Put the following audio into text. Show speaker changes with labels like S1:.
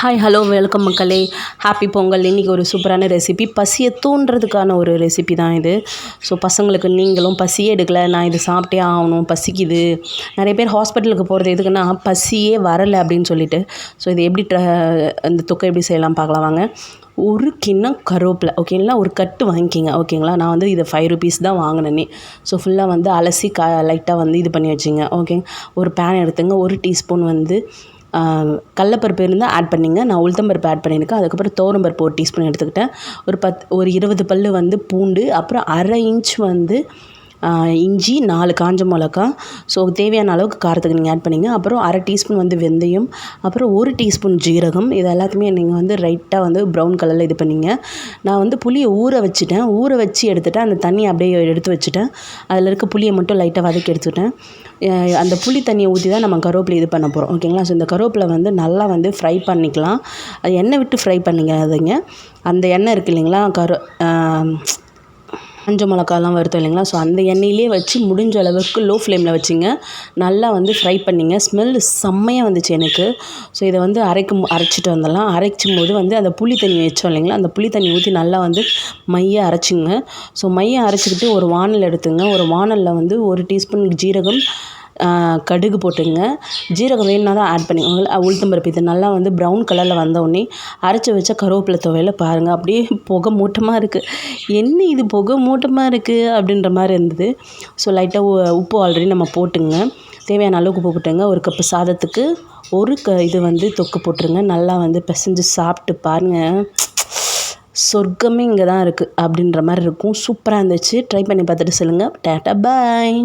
S1: Hi hello welcome மக்களே. Happy Pongal. இன்றைக்கி ஒரு சூப்பரான ரெசிபி பசியை தூண்டுறதுக்கான ஒரு ரெசிபி தான் இது. ஸோ பசங்களுக்கு நீங்களும் பசியே எடுக்கலை. நான் இது சாப்பிட்டே ஆகணும். பசிக்குது. நிறைய பேர் ஹாஸ்பிட்டலுக்கு போகிறது எதுக்குன்னா பசியே வரலை அப்படின்னு சொல்லிட்டு. ஸோ இது எப்படி ட்ர தொக்கை எப்படி செய்யலாம் பார்க்கலாம் வாங்க. ஒரு கிண்ணம் கருவேப்பிலை. ஓகேங்களா ஒரு கட்டு வாங்கிக்கிங்க. ஓகேங்களா நான் வந்து இதை ஃபைவ் ருபீஸ் தான் வாங்கினேனே. ஸோ ஃபுல்லாக வந்து அலசி க லைட்டாக வந்து இது பண்ணி வச்சுங்க. ஓகேங்க ஒரு பேன் எடுத்துங்க. ஒரு டீஸ்பூன் வந்து கடலப்பருப்பு இருந்தால் ஆட் பண்ணிங்க. நான் உளுத்தம்பருப்பு ஆட் பண்ணியிருக்கேன். அதுக்கப்புறம் துவரம்பருப்பு ஒரு டீஸ்பூன் எடுத்துக்கிட்டேன். ஒரு பத் ஒரு இருபது பல் வந்து பூண்டு அப்புறம் அரை இன்ச் வந்து இஞ்சி நாலு காஞ்ச மிளகா. ஸோ தேவையான அளவுக்கு காரத்துக்கு நீங்கள் ஆட் பண்ணிங்க. அப்புறம் அரை டீஸ்பூன் வந்து வெந்தயம். அப்புறம் ஒரு டீஸ்பூன் ஜீரகம். இது எல்லாத்தையுமே நீங்கள் வந்து ரைட்டாக வந்து ப்ரௌன் கலரில் இது பண்ணிங்க. நான் வந்து புளியை ஊற வச்சுட்டேன். ஊற வச்சு எடுத்துட்டேன் அந்த தண்ணி அப்படியே எடுத்து வச்சுட்டேன். அதில் இருக்க புளியை மட்டும் லைட்டாக வதக்கி எடுத்துக்கிட்டேன் அந்த புளி தண்ணியை ஊற்றி தான் நம்ம கருவேப்பிலை இது பண்ண போகிறோம் ஓகேங்களா ஸோ இந்த கருவேப்பிலை வந்து நல்லா வந்து ஃப்ரை பண்ணிக்கலாம். அது எண்ணெய் விட்டு ஃப்ரை பண்ணிங்க அந்த எண்ணெய் இருக்குது இல்லைங்களா? கரு காஞ்ச மிளகாலாம் வறுத்தோம் இல்லைங்களா? ஸோ அந்த எண்ணெயிலே வச்சு முடிஞ்ச அளவுக்கு லோ ஃப்ளேமில் வச்சுங்க. நல்லா வந்து ஃப்ரை பண்ணிங்க. ஸ்மெல் செம்மையாக வந்துச்சு எனக்கு. ஸோ இதை வந்து அரைக்கும் அரைச்சிட்டு வந்துடலாம். அரைச்சும் போது வந்து அந்த புளி தண்ணி வச்சோம் இல்லைங்களா? அந்த புளி தண்ணி ஊற்றி நல்லா வந்து மைய அரைச்சிங்க. ஸோ மைய அரைச்சிக்கிட்டு ஒரு வானல் எடுத்துங்க. ஒரு வானலில் வந்து ஒரு டீஸ்பூன் ஜீரகம் கடுகு போட்டுங்க. ஜீரகம் வேணுன்னா தான் ஆட் பண்ணிக்கோங்க உளுத்தம்பருப்பு இது நல்லா வந்து ப்ரௌன் கலரில் வந்தோடனே அரைச்சி வச்ச கருவேப்பிலை துவையில் பாருங்கள் அப்படியே புகை மூட்டமாக இருக்குது என்ன இது புகை மூட்டமாக இருக்குது அப்படின்ற மாதிரி இருந்தது. ஸோ லைட்டாக உப்பு ஆல்ரெடி நம்ம போட்டுங்க. தேவையான அளவுக்கு உப்பு போட்டுங்க. ஒரு கப்பு சாதத்துக்கு ஒரு க இது வந்து தொக்கு போட்டுருங்க. நல்லா வந்து பிசைஞ்சு சாப்பிட்டு பாருங்கள் சொர்க்கமே இங்கே தான் இருக்குது அப்படின்ற மாதிரி இருக்கும். சூப்பராக இருந்துச்சு. ட்ரை பண்ணி பார்த்துட்டு சொல்லுங்கள் டேட்டா பாய்